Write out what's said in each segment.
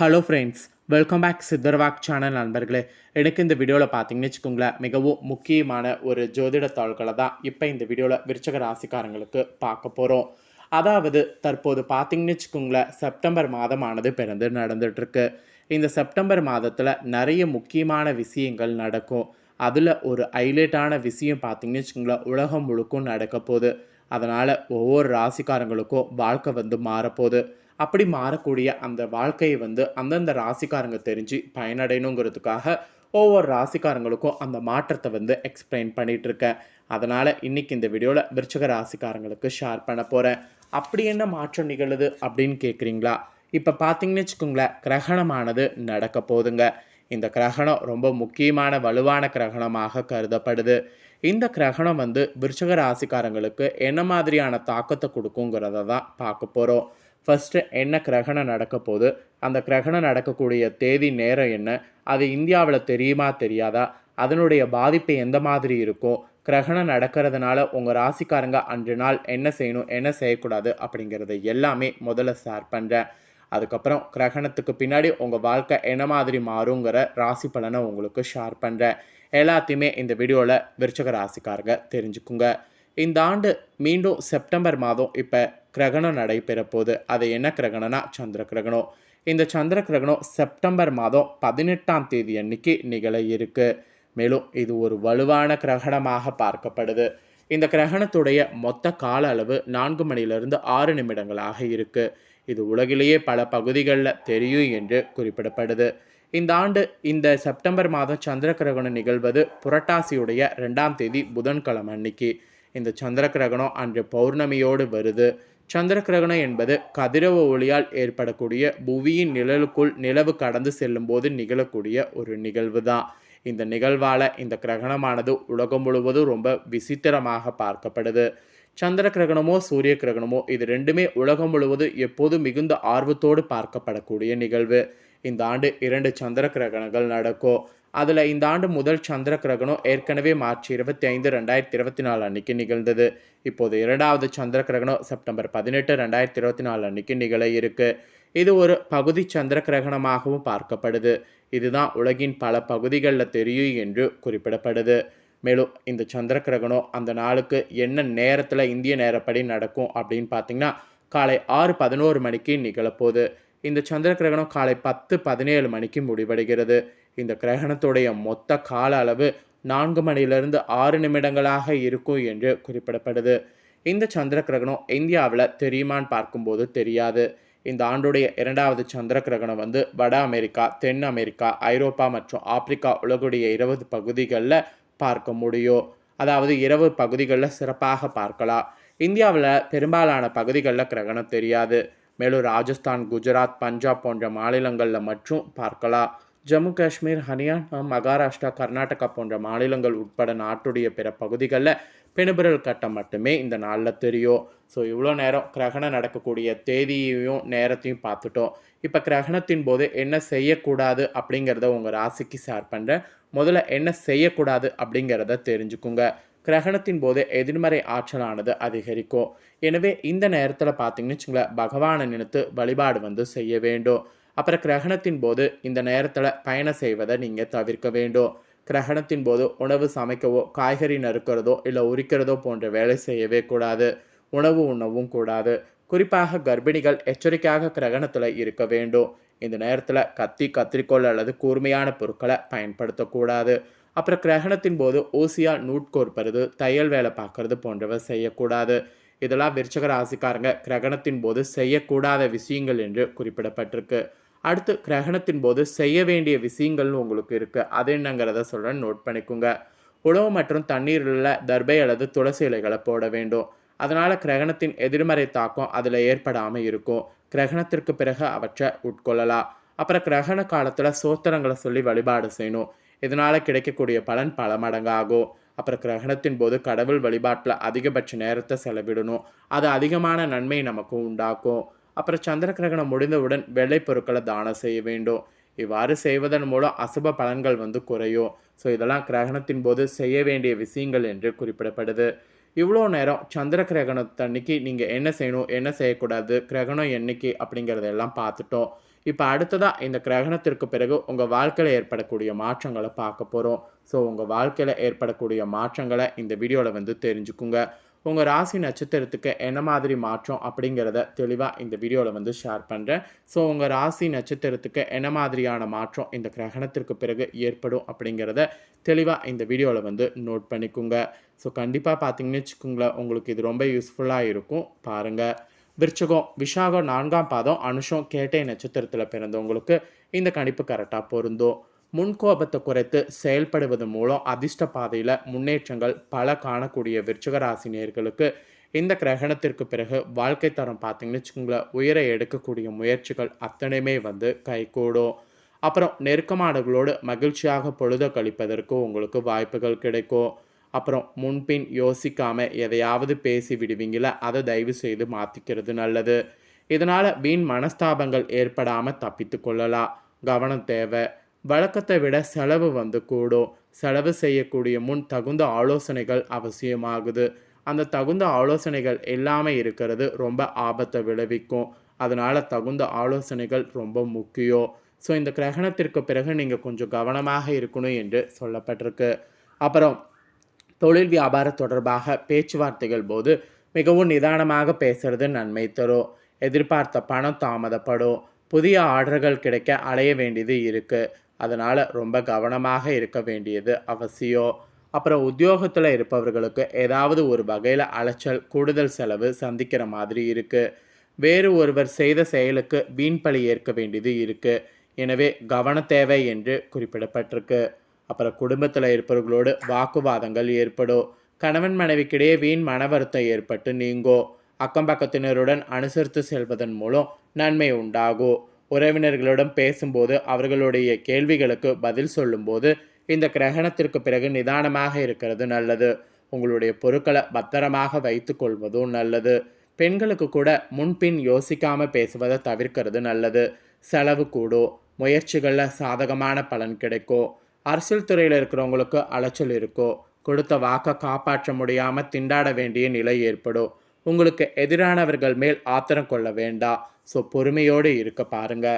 Hello friends welcome back Sitharvak channel நண்பர்களே. எனக்கு இந்த வீடியோவில் பார்த்தீங்கன்னு வச்சுக்கோங்களேன் மிகவும் முக்கியமான ஒரு ஜோதிட தாள்களை தான் இப்போ இந்த வீடியோவில் விருச்சக ராசிக்காரங்களுக்கு பார்க்க போகிறோம் அதாவது தற்போது பார்த்தீங்கன்னு வச்சுக்கோங்களேன் செப்டம்பர் மாதமானது பிறந்து நடந்துகிட்ருக்கு இந்த செப்டம்பர் மாதத்தில் நிறைய முக்கியமான விஷயங்கள் நடக்கும். அதில் ஒரு ஹைலைட்டான விஷயம் பார்த்தீங்கன்னு வச்சுக்கோங்களேன் உலகம் முழுக்கும் நடக்க போகுது. அதனால் ஒவ்வொரு ராசிக்காரங்களுக்கும் வாழ்க்கை வந்து மாறப்போகுது அப்படி மாறக்கூடிய அந்த வாழ்க்கையை வந்து அந்தந்த ராசிக்காரங்க தெரிஞ்சு பயனடையணுங்கிறதுக்காக ஒவ்வொரு ராசிக்காரங்களுக்கும் அந்த மாற்றத்தை வந்து எக்ஸ்பிளைன் பண்ணிகிட்டு இருக்கேன் அதனால் இன்னைக்கு இந்த வீடியோவில் விருச்சக ராசிக்காரங்களுக்கு ஷேர் பண்ண போகிறேன் அப்படி என்ன மாற்றம் நிகழுது அப்படின்னு கேட்குறீங்களா இப்போ பார்த்தீங்கன்னு வச்சுக்கோங்களேன் கிரகணமானது நடக்க போகுதுங்க. இந்த கிரகணம் ரொம்ப முக்கியமான வலுவான கிரகணமாக கருதப்படுது. இந்த கிரகணம் வந்து விருச்சக ராசிக்காரங்களுக்கு என்ன மாதிரியான தாக்கத்தை கொடுக்குங்கிறத தான் பார்க்க போகிறோம் ஃபஸ்ட்டு என்ன கிரகணம் நடக்க போகுது? அந்த கிரகணம் நடக்கக்கூடிய தேதி நேரம் என்ன? அது இந்தியாவில் தெரியுமா தெரியாதா? அதனுடைய பாதிப்பு எந்த மாதிரி இருக்கும்? கிரகணம் நடக்கிறதுனால உங்கள் ராசிக்காரங்க அன்று நாள் என்ன செய்யணும் என்ன செய்யக்கூடாது அப்படிங்கிறத எல்லாமே முதல்ல ஷேர் பண்ணுறேன் அதுக்கப்புறம் கிரகணத்துக்கு பின்னாடி உங்கள் வாழ்க்கை என்ன மாதிரி மாறுங்கிற ராசி பலனை உங்களுக்கு ஷேர் பண்ணுறேன் எல்லாத்தையுமே இந்த வீடியோவில் விருச்சக ராசிக்காரங்க தெரிஞ்சுக்குங்க. இந்த ஆண்டு மீண்டும் செப்டம்பர் மாதம் இப்போ கிரகணம் நடைபெற போகுது அது என்ன கிரகணம்னா சந்திர கிரகணம். இந்த சந்திர கிரகணம் செப்டம்பர் மாதம் பதினெட்டாம் தேதி அன்னைக்கு நிகழ இருக்கு. மேலும் இது ஒரு வலுவான கிரகணமாக பார்க்கப்படுது. இந்த கிரகணத்துடைய மொத்த கால அளவு நான்கு மணிலிருந்து ஆறு நிமிடங்களாக இருக்கு. இது உலகிலேயே பல பகுதிகளில் தெரியும் என்று குறிப்பிடப்படுது. இந்த ஆண்டு இந்த செப்டம்பர் மாதம் சந்திர கிரகணம் நிகழ்வது புரட்டாசியுடைய ரெண்டாம் தேதி புதன்கிழமை அன்னைக்கு. இந்த சந்திர கிரகணம் அன்று பௌர்ணமியோடு வருது. சந்திர கிரகணம் என்பது கதிரவ ஒளியால் ஏற்படக்கூடிய புவியின் நிழலுக்குள் நிலவு கடந்து செல்லும் போது நிகழக்கூடிய ஒரு நிகழ்வு தான் இந்த நிகழ்வால் இந்த கிரகணமானது உலகம் முழுவதும் ரொம்ப விசித்திரமாக பார்க்கப்படுது. சந்திர கிரகணமோ சூரிய கிரகணமோ இது ரெண்டுமே உலகம் முழுவதும் எப்போது மிகுந்த ஆர்வத்தோடு பார்க்கப்படக்கூடிய நிகழ்வு. இந்த ஆண்டு இரண்டு சந்திர கிரகணங்கள் நடக்கும். அதில் இந்த ஆண்டு முதல் சந்திர கிரகணம் ஏற்கனவே மார்ச் இருபத்தி ஐந்து ரெண்டாயிரத்தி இருபத்தி நாலு அன்னைக்கு நிகழ்ந்தது. இப்போது இரண்டாவது சந்திர கிரகணம் செப்டம்பர் பதினெட்டு ரெண்டாயிரத்தி இருபத்தி நாலு அன்னைக்கு நிகழ இருக்கு. இது ஒரு பகுதி சந்திர கிரகணமாகவும் பார்க்கப்படுது. இதுதான் உலகின் பல பகுதிகளில் தெரியும் என்று குறிப்பிடப்படுது. மேலும் இந்த சந்திர கிரகணம் அந்த நாளுக்கு என்ன நேரத்தில் இந்திய நேரப்படி நடக்கும் அப்படின்னு பார்த்தீங்கன்னா காலை ஆறு பதினோரு மணிக்கு நிகழப்போகுது. இந்த சந்திர கிரகணம் காலை பத்து பதினேழு மணிக்கு முடிவடைகிறது. இந்த கிரகணத்துடைய மொத்த கால அளவு நான்கு மணிலிருந்து ஆறு நிமிடங்களாக இருக்கும் என்று குறிப்பிடப்படுது. இந்த சந்திர கிரகணம் இந்தியாவில் தெரியுமான்னு பார்க்கும்போது தெரியாது. இந்த ஆண்டுடைய இரண்டாவது சந்திர கிரகணம் வந்து வட அமெரிக்கா தென் அமெரிக்கா ஐரோப்பா மற்றும் ஆப்பிரிக்கா உலகுடைய இருபது பகுதிகளில் பார்க்க முடியும். அதாவது இரவு பகுதிகளில் சிறப்பாக பார்க்கலாம். இந்தியாவில் பெரும்பாலான பகுதிகளில் கிரகணம் தெரியாது. மேலும் ராஜஸ்தான் குஜராத் பஞ்சாப் போன்ற மாநிலங்களில் மட்டும் பார்க்கலாம். ஜம்மு காஷ்மீர் ஹரியானா மகாராஷ்டிரா கர்நாடகா போன்ற மாநிலங்கள் உட்பட நாட்டுடைய பிற பகுதிகளில் பெணுபிரல் கட்டம் மட்டுமே இந்த நாளில் தெரியும். ஸோ இவ்வளோ நேரம் கிரகணம் நடக்கக்கூடிய தேதியையும் நேரத்தையும் பார்த்துட்டோம். இப்போ கிரகணத்தின் போது என்ன செய்யக்கூடாது அப்படிங்கிறத உங்கள் ராசிக்கு ஷேர் பண்ணுறேன் முதல்ல என்ன செய்யக்கூடாது அப்படிங்கிறத தெரிஞ்சுக்குங்க. கிரகணத்தின் போது எதிர்மறை ஆற்றலானது அதிகரிக்கும். எனவே இந்த நேரத்தில் பார்த்தீங்கன்னு வச்சுங்களேன் பகவானை நினைத்து வழிபாடு வந்து செய்ய வேண்டும். அப்புறம் கிரகணத்தின் போது இந்த நேரத்தில் பயணம் செய்வதை நீங்கள் தவிர்க்க வேண்டும். கிரகணத்தின் போது உணவு சமைக்கவோ காய்கறி நறுக்கிறதோ இல்லை உரிக்கிறதோ போன்ற வேலை செய்யவே கூடாது. உணவு உண்ணவும் கூடாது. குறிப்பாக கர்ப்பிணிகள் எச்சரிக்கையாக கிரகணத்தில் இருக்க வேண்டும். இந்த நேரத்தில் கத்தி கத்திரிக்கோள் அல்லது கூர்மையான பொருட்களை பயன்படுத்தக்கூடாது அப்புறம் கிரகணத்தின் போது ஊசியாக நூட்கோர்ப்பது தையல் வேலை பார்க்கறது போன்றவை செய்யக்கூடாது. இதெல்லாம் விருச்சக ராசிக்காரங்க கிரகணத்தின் போது செய்யக்கூடாத விஷயங்கள் என்று குறிப்பிடப்பட்டிருக்கு. அடுத்து கிரகணத்தின் போது செய்ய வேண்டிய விஷயங்கள்னு உங்களுக்கு இருக்குது அது என்னங்கிறத சொல்கிறேன் நோட் பண்ணிக்கோங்க. உணவு மற்றும் தண்ணீரில் தர்பை அல்லது துளசி இலைகளை போட வேண்டும். அதனால் கிரகணத்தின் எதிர்மறை தாக்கம் அதில் ஏற்படாமல் இருக்கும். கிரகணத்திற்கு பிறகு அவற்றை உட்கொள்ளலாம். அப்புறம் கிரகண காலத்தில் சோத்திரங்களை சொல்லி வழிபாடு செய்யணும். இதனால் கிடைக்கக்கூடிய பலன் பல மடங்காகும் அப்புறம் கிரகணத்தின் போது கடவுள் வழிபாட்டில் அதிகபட்ச நேரத்தை செலவிடணும். அது அதிகமான நன்மை நமக்கு உண்டாக்கும். அப்புறம் சந்திர கிரகணம் முடிந்தவுடன் வெள்ளை பொருட்களை தானம் செய்ய வேண்டும். இவ்வாறு செய்வதன் மூலம் அசுப பலன்கள் வந்து குறையும். ஸோ இதெல்லாம் கிரகணத்தின் போது செய்ய வேண்டிய விஷயங்கள் என்று குறிப்பிடப்படுது. இவ்வளோ நேரம் சந்திர கிரகணத்தன்னைக்கு நீங்கள் என்ன செய்யணும் என்ன செய்யக்கூடாது கிரகணம் என்னைக்கு அப்படிங்கிறதெல்லாம் பார்த்துட்டோம். இப்போ அடுத்ததாக இந்த கிரகணத்திற்கு பிறகு உங்கள் வாழ்க்கையில் ஏற்படக்கூடிய மாற்றங்களை பார்க்க போகிறோம் ஸோ உங்கள் வாழ்க்கையில் ஏற்படக்கூடிய மாற்றங்களை இந்த வீடியோவில் வந்து தெரிஞ்சுக்குங்க. உங்கள் ராசி நட்சத்திரத்துக்கு என்ன மாதிரி மாற்றம் அப்படிங்கிறத தெளிவாக இந்த வீடியோவில் வந்து ஷேர் பண்ணுறேன் ஸோ உங்கள் ராசி நட்சத்திரத்துக்கு என்ன மாதிரியான மாற்றம் இந்த கிரகணத்திற்கு பிறகு ஏற்படும் அப்படிங்கிறத தெளிவாக இந்த வீடியோவில் வந்து நோட் பண்ணிக்கோங்க. ஸோ கண்டிப்பாக பார்த்தீங்கன்னு வச்சுக்கோங்களேன் உங்களுக்கு இது ரொம்ப யூஸ்ஃபுல்லாக இருக்கும். பாருங்கள் விருச்சகம் விஷாகம் நான்காம் பாதம் அனுஷம் கேட்டை நட்சத்திரத்தில் பிறந்தவங்களுக்கு இந்த கணிப்பு கரெக்டாக பொருந்தும். முன்கோபத்தை குறைத்து செயல்படுவது மூலம் அதிர்ஷ்ட பாதையில் முன்னேற்றங்கள் பல காணக்கூடிய விருச்சகராசி நேர்களுக்கு இந்த கிரகணத்திற்கு பிறகு வாழ்க்கை தரம் பார்த்தீங்கன்னு வச்சுக்கோங்களேன் உயர எடுக்கக்கூடிய முயற்சிகள் அத்தனையுமே வந்து கைகூடும். அப்புறம் நெருக்கமானவர்களோடு மகிழ்ச்சியாக பொழுத கழிப்பதற்கு உங்களுக்கு வாய்ப்புகள் கிடைக்கும். அப்புறம் முன்பின் யோசிக்காம எதையாவது பேசி விடுவீங்கள அதை தயவு செய்து மாற்றிக்கிறது நல்லது. இதனால் வீண் மனஸ்தாபங்கள் ஏற்படாமல் தப்பித்து கொள்ளலாம். கவனம் தேவை. வழக்கத்தை விட செலவு வந்து கூடும். செலவு செய்யக்கூடிய முன் தகுந்த ஆலோசனைகள் அவசியமாகுது. அந்த தகுந்த ஆலோசனைகள் எல்லாமே இருக்கிறது ரொம்ப ஆபத்தை விளைவிக்கும். அதனால் தகுந்த ஆலோசனைகள் ரொம்ப முக்கியம். ஸோ இந்த கிரகணத்திற்கு பிறகு நீங்கள் கொஞ்சம் கவனமாக இருக்கணும் என்று சொல்லப்பட்டிருக்கு. அப்புறம் தொழில் வியாபாரம் தொடர்பாக பேச்சுவார்த்தைகள் போது மிகவும் நிதானமாக பேசுறது நன்மை தரும். எதிர்பார்த்த பணம் தாமதப்படும். புதிய ஆர்டர்கள் கிடைக்க அலைய வேண்டியது இருக்குது அதனால் ரொம்ப கவனமாக இருக்க வேண்டியது அவசியம். அப்புறம் உத்தியோகத்தில் இருப்பவர்களுக்கு ஏதாவது ஒரு வகையில் அலைச்சல் கூடுதல் செலவு சந்திக்கிற மாதிரி இருக்குது வேறு ஒருவர் செய்த செயலுக்கு வீண் பழி ஏற்க வேண்டியது இருக்குது எனவே கவன தேவை என்று குறிப்பிடப்பட்டிருக்கு. அப்புறம் குடும்பத்தில் இருப்பவர்களோடு வாக்குவாதங்கள் ஏற்படும். கணவன் மனைவிக்கிடையே வீண் மன வருத்தம் ஏற்பட்டு நீங்கோ அக்கம் பக்கத்தினருடன் அனுசரித்து செல்வதன் மூலம் நன்மை உண்டாகும். உறவினர்களிடம் பேசும்போது அவர்களுடைய கேள்விகளுக்கு பதில் சொல்லும்போது இந்த கிரகணத்திற்கு பிறகு நிதானமாக இருக்கிறது நல்லது. உங்களுடைய பொருட்களை பத்திரமாக வைத்து கொள்வதும் நல்லது. பெண்களுக்கு கூட முன்பின் யோசிக்காமல் பேசுவதை தவிர்க்கிறது நல்லது. செலவு கூடும் முயற்சிகளில் சாதகமான பலன் கிடைக்கும் அரசியல் துறையில் இருக்கிறவங்களுக்கு அலைச்சல் இருக்கும் கொடுத்த வாக்கை காப்பாற்ற முடியாமல் திண்டாட வேண்டிய நிலை ஏற்படும் உங்களுக்கு எதிரானவர்கள் மேல் ஆத்திரம் கொள்ள வேண்டாம் ஸோ பொறுமையோடு இருக்க பாருங்க.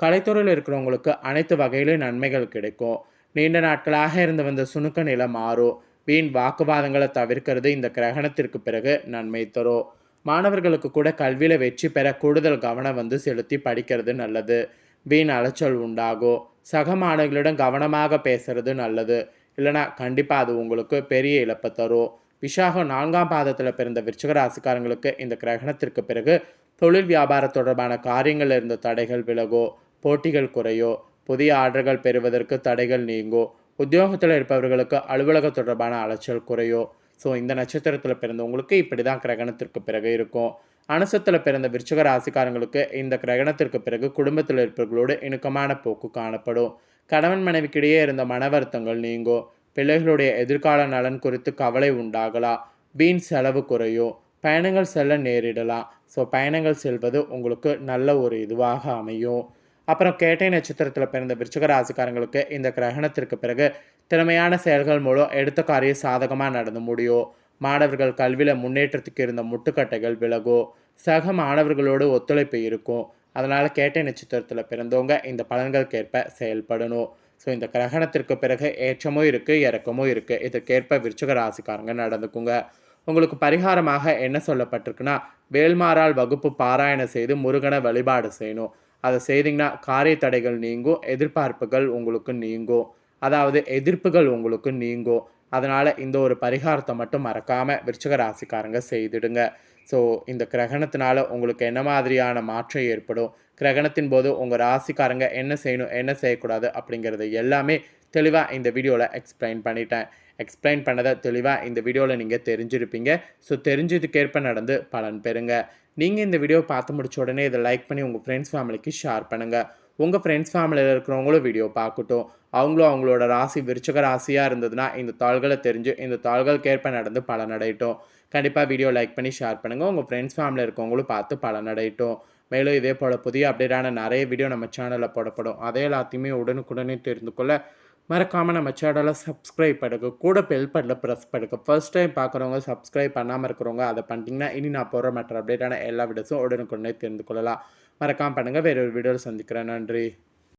கலைத்துறையில் இருக்கிறவங்களுக்கு அனைத்து வகையிலும் நன்மைகள் கிடைக்கும். நீண்ட நாட்களாக இருந்து வந்த சுணுக்க நிலை மாறும். வீண் வாக்குவாதங்களை தவிர்க்கிறது இந்த கிரகணத்திற்கு பிறகு நன்மை தரும். மாணவர்களுக்கு கூட கல்வியில் வெற்றி பெற கூடுதல் கவனம் வந்து செலுத்தி படிக்கிறது நல்லது. வீண் அலைச்சல் உண்டாகும். சக மாணவர்களிடம் கவனமாக பேசுறது நல்லது. இல்லைனா கண்டிப்பாக அது உங்களுக்கு பெரிய இழப்பை தரும். விஷாக நான்காம் பாதத்தில் பிறந்த விருச்சிக ராசிக்காரங்களுக்கு இந்த கிரகணத்திற்கு பிறகு தொழில் வியாபாரம் தொடர்பான காரியங்களில் இருந்த தடைகள் விலகோ போட்டிகள் குறையோ புதிய ஆர்டர்கள் பெறுவதற்கு தடைகள் நீங்கோ உத்தியோகத்தில் இருப்பவர்களுக்கு அலுவலக தொடர்பான அலைச்சல் குறையோ ஸோ இந்த நட்சத்திரத்தில் பிறந்தவங்களுக்கு இப்படி தான் கிரகணத்திற்கு பிறகு இருக்கும். அனுசத்தில் பிறந்த விருச்சக ராசிக்காரங்களுக்கு இந்த கிரகணத்திற்கு பிறகு குடும்பத்தில் இருப்பவர்களோடு இணக்கமான போக்கு காணப்படும். கணவன் மனைவிக்கிடையே இருந்த மன வருத்தங்கள் நீங்கும் பிள்ளைகளுடைய எதிர்கால நலன் குறித்து கவலை உண்டாகலாம் வீண் செலவு குறையும் பயணங்கள் செல்ல நேரிடலாம் ஸோ பயணங்கள் செல்வது உங்களுக்கு நல்ல ஒரு இதுவாக அமையும். அப்புறம் கேட்டை நட்சத்திரத்தில் பிறந்த விருச்சக ராசிக்காரங்களுக்கு இந்த கிரகணத்திற்கு பிறகு திறமையான செயல்கள் மூலம் எடுத்த காரியம் சாதகமாக நடந்து முடியும் மாணவர்கள் கல்வியில் முன்னேற்றத்துக்கு இருந்த முட்டுக்கட்டைகள் விலகும் சக மாணவர்களோடு ஒத்துழைப்பு இருக்கும் அதனால் கேட்டை நட்சத்திரத்தில் பிறந்தவங்க இந்த பலன்களுக்கேற்ப செயல்படணும். ஸோ இந்த கிரகணத்திற்கு பிறகு ஏற்றமும் இருக்குது இறக்கமும் இருக்குது இதற்கேற்ப விருச்சக ராசிக்காரங்க நடந்துக்குங்க. உங்களுக்கு பரிகாரமாக என்ன சொல்லப்பட்டிருக்குன்னா வேல்மாறால் வகுப்பு பாராயணம் செய்து முருகனை வழிபாடு செய்யணும். அதை செய்தீங்கன்னா காரிய தடைகள் நீங்கும் எதிர்பார்ப்புகள் உங்களுக்கு நீங்கும். அதாவது எதிர்ப்புகள் உங்களுக்கு நீங்கும். அதனால் இந்த ஒரு பரிகாரத்தை மட்டும் மறக்காமல் விருச்சக ராசிக்காரங்க செய்திடுங்க. ஸோ இந்த கிரகணத்தினால உங்களுக்கு என்ன மாதிரியான மாற்றம் ஏற்படும்? கிரகணத்தின் போது உங்கள் ராசிக்காரங்க என்ன செய்யணும் என்ன செய்யக்கூடாது அப்படிங்கிறது எல்லாமே தெளிவாக இந்த வீடியோவில் எக்ஸ்பிளைன் பண்ணிட்டேன். எக்ஸ்பிளைன் பண்ணதை தெளிவாக இந்த வீடியோவில் நீங்கள் தெரிஞ்சிருப்பீங்க. ஸோ தெரிஞ்சதுக்கேற்ப நடந்து பலன் பெறுங்க. நீங்கள் இந்த வீடியோ பார்த்து முடிச்ச உடனே இதை லைக் பண்ணி உங்கள் ஃப்ரெண்ட்ஸ் ஃபேமிலிக்கு ஷேர் பண்ணுங்கள் உங்கள் ஃப்ரெண்ட்ஸ் ஃபேமிலியில் இருக்கிறவங்களும் வீடியோ பார்க்கட்டும். அவங்களும் அவங்களோட ராசி விருச்சக ராசியாக இருந்ததுன்னா இந்த தாள்களை தெரிஞ்சு இந்த தாள்களுக்கேற்ப நடந்து பலனடையட்டும். கண்டிப்பாக வீடியோ லைக் பண்ணி ஷேர் பண்ணுங்கள் உங்கள் ஃப்ரெண்ட்ஸ் ஃபேமிலியில் இருக்கவங்களும் பார்த்து பலனடையட்டும். மேலும் இதே போல் புதிய அப்டேட்டான நிறைய வீடியோ நம்ம சேனலில் போடப்படும். அதே எல்லாத்தையுமே உடனுக்குடனே தெரிந்து கொள்ள மறக்காமல் நம்ம சேனலை சப்ஸ்கிரைப் பண்ணுங்க. கூட பெல் பட்டில் ப்ரெஸ் பண்ணுங்க. ஃபர்ஸ்ட் டைம் பார்க்குறவங்க சப்ஸ்கிரைப் பண்ணாமல் இருக்கிறவங்க அதை பண்ணிட்டீங்கன்னா இனி நான் போடுற மற்ற அப்டேட்டான எல்லா வீடியோஸும் உடனுக்குடனே தெரிந்து கொள்ளலாம். மறக்காமல் பண்ணுங்கள் வேற ஒரு வீடியோவில் சந்திக்கிறேன். நன்றி.